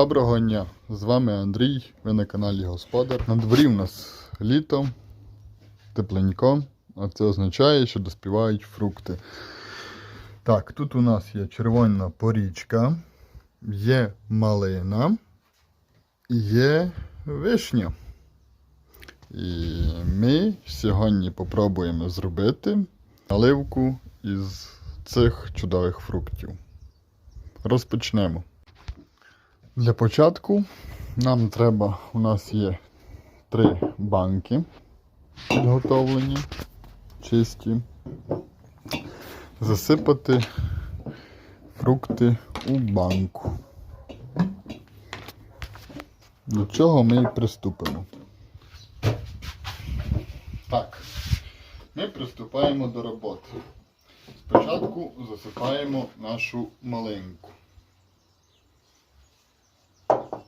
Доброго дня! З вами Андрій, ви на каналі Господар. На дворі в нас літо, тепленько, а це означає, що доспівають фрукти. Так, тут у нас є червона порічка, є малина, є вишня. І ми сьогодні попробуємо зробити наливку із цих чудових фруктів. Розпочнемо. Для початку нам треба, у нас є три банки підготовлені, чисті, засипати фрукти у банку. До чого ми і приступимо. Так, ми приступаємо до роботи. Спочатку засипаємо нашу малинку. Так.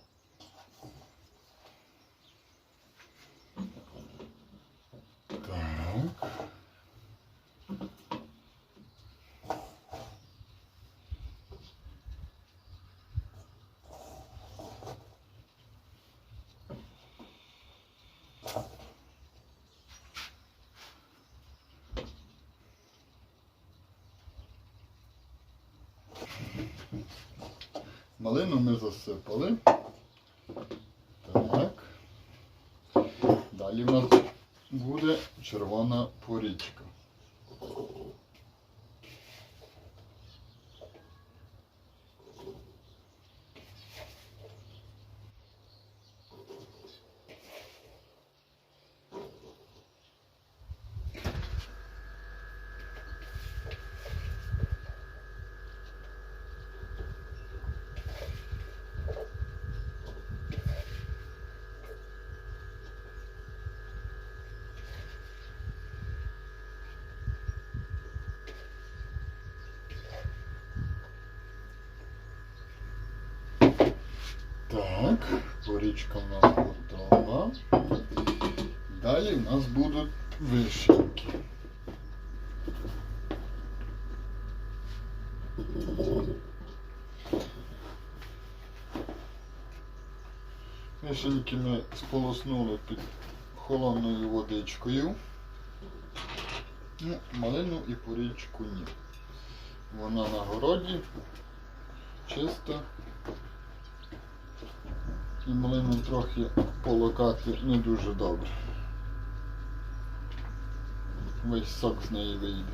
Малину ми засипали. Так. Далі в нас буде червона порічка. Так, порічка в нас готова. Далі в нас будуть вишеньки. Вишеньки ми сполоснули під холодною водичкою. Ну, малину і порічку ні. Вона на городі, чиста. І малину трохи полокати не дуже добре. Весь сок з неї вийде.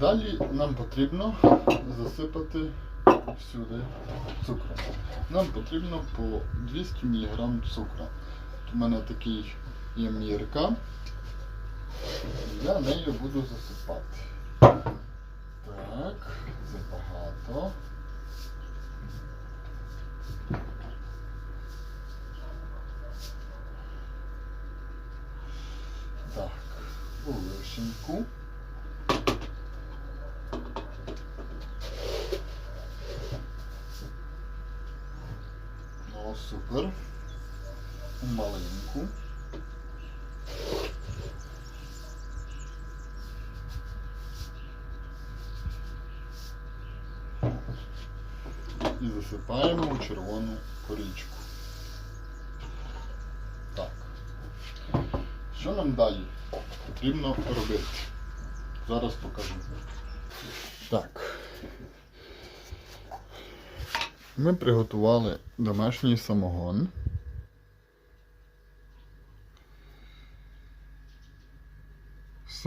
Далі нам потрібно засипати сюди цукру. Нам потрібно по 200 мг цукру. У мене такий є мірка. Я нею буду засипати. Так, забагато. Так, у вишеньку. О, супер. Маленьку. І засипаємо у червону корічку. Так. Що нам далі потрібно робити? Зараз покажу. Так. Ми приготували домашній самогон.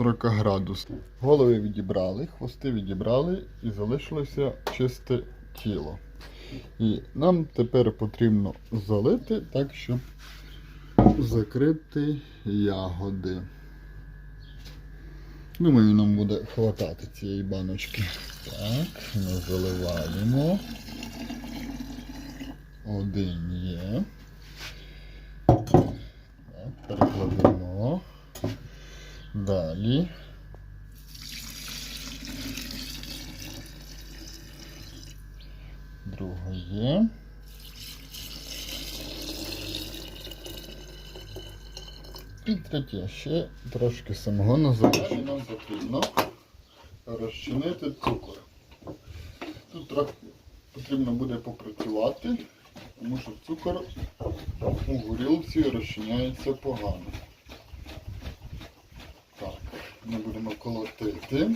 40 градусів. Голови відібрали, хвости відібрали і залишилося чисте тіло. І нам тепер потрібно залити так, щоб закрити ягоди. Думаю, нам буде хватати цієї баночки. Так, ми заливаємо. Один є. Так, перекладемо. Далі. Друге є. І третє ще трошки самогону залиши. Нам потрібно розчинити цукор. Тут трохи потрібно буде попрацювати, тому що цукор у горілці розчиняється погано. Ми будемо колотити.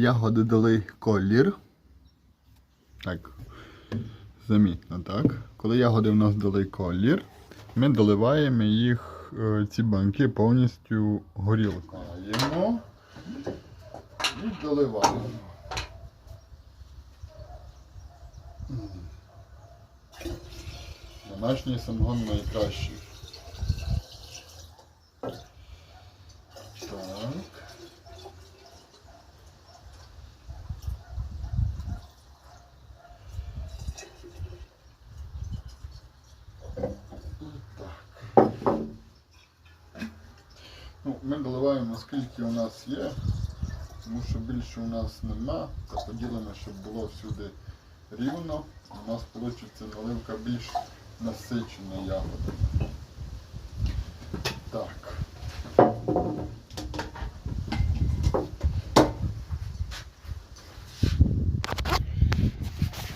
Ягоди дали колір, так, замітно, так? Коли ягоди у нас дали колір, ми доливаємо їх, е, ці банки повністю горілкою. І доливаємо. Домашній самогон найкращий. Так. Ну, ми доливаємо скільки у нас є, тому що більше у нас нема. Це поділимо, щоб було всюди рівно. У нас вийде наливка більш насичена ягода. Так.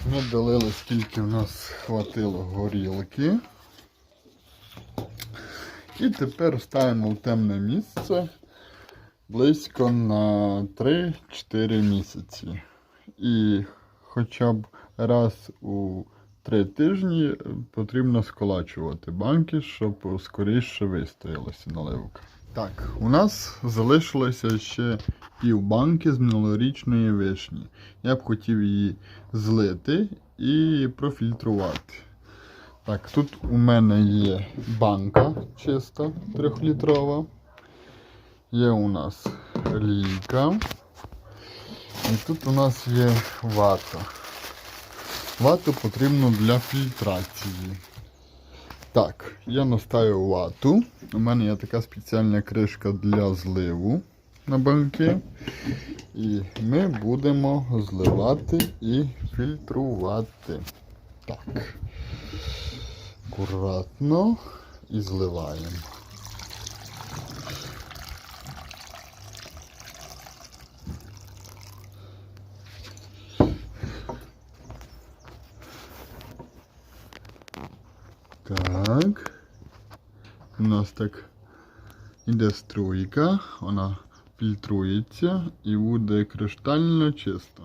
Ми долили скільки у нас хватило горілки. І тепер ставимо в темне місце близько на 3-4 місяці. І хоча б раз у 3 тижні потрібно сколачувати банки, щоб скоріше вистоялася наливка. Так, у нас залишилося ще пів банки з минулорічної вишні. Я б хотів її злити і профільтрувати. Так, тут у мене є банка чиста трьохлітрова. Є у нас лійка. І тут у нас є вата. Вату потрібно для фільтрації. Так, я наставив вату. У мене є така спеціальна кришка для зливу на банки. І ми будемо зливати і фільтрувати. Так. Акуратно і зливаємо. Так. У нас так іде стройка, вона фільтрується і буде криштально чисто.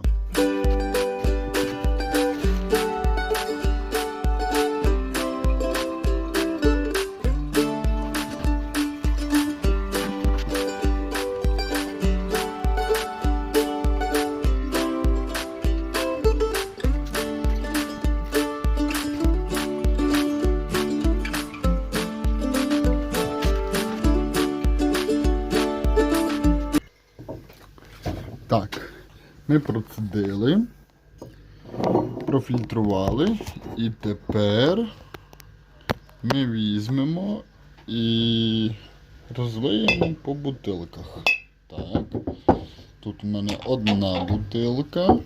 Ми процедили, профільтрували і тепер ми візьмемо і розлиємо по бутилках. Так. Тут у мене одна бутилка.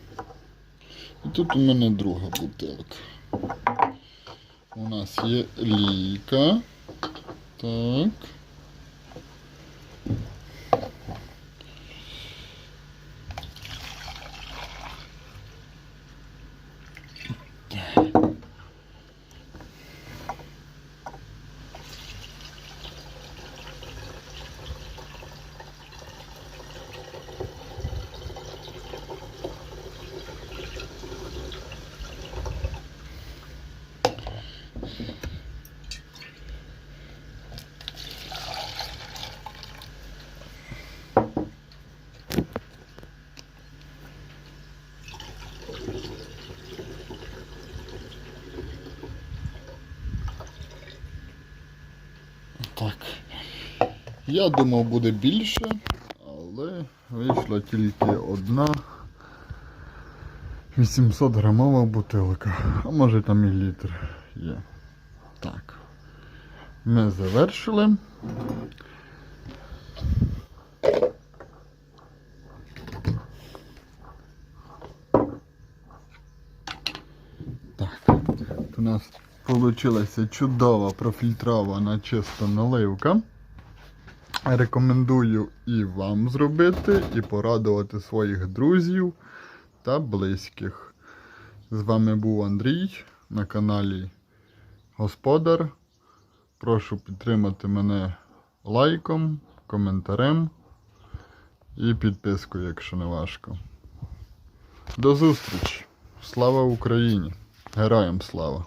І тут у мене друга бутилка. У нас є лійка. Так. Так. Я думав буде більше, але вийшла тільки одна 800 грамова бутилка. А може там і літр є. Так. Ми завершили. Так. Тут у нас вийшла чудова профільтрована чиста наливка. Рекомендую і вам зробити, і порадувати своїх друзів та близьких. З вами був Андрій на каналі Господар. Прошу підтримати мене лайком, коментарем і підпискою, якщо не важко. До зустрічі! Слава Україні! Героям слава!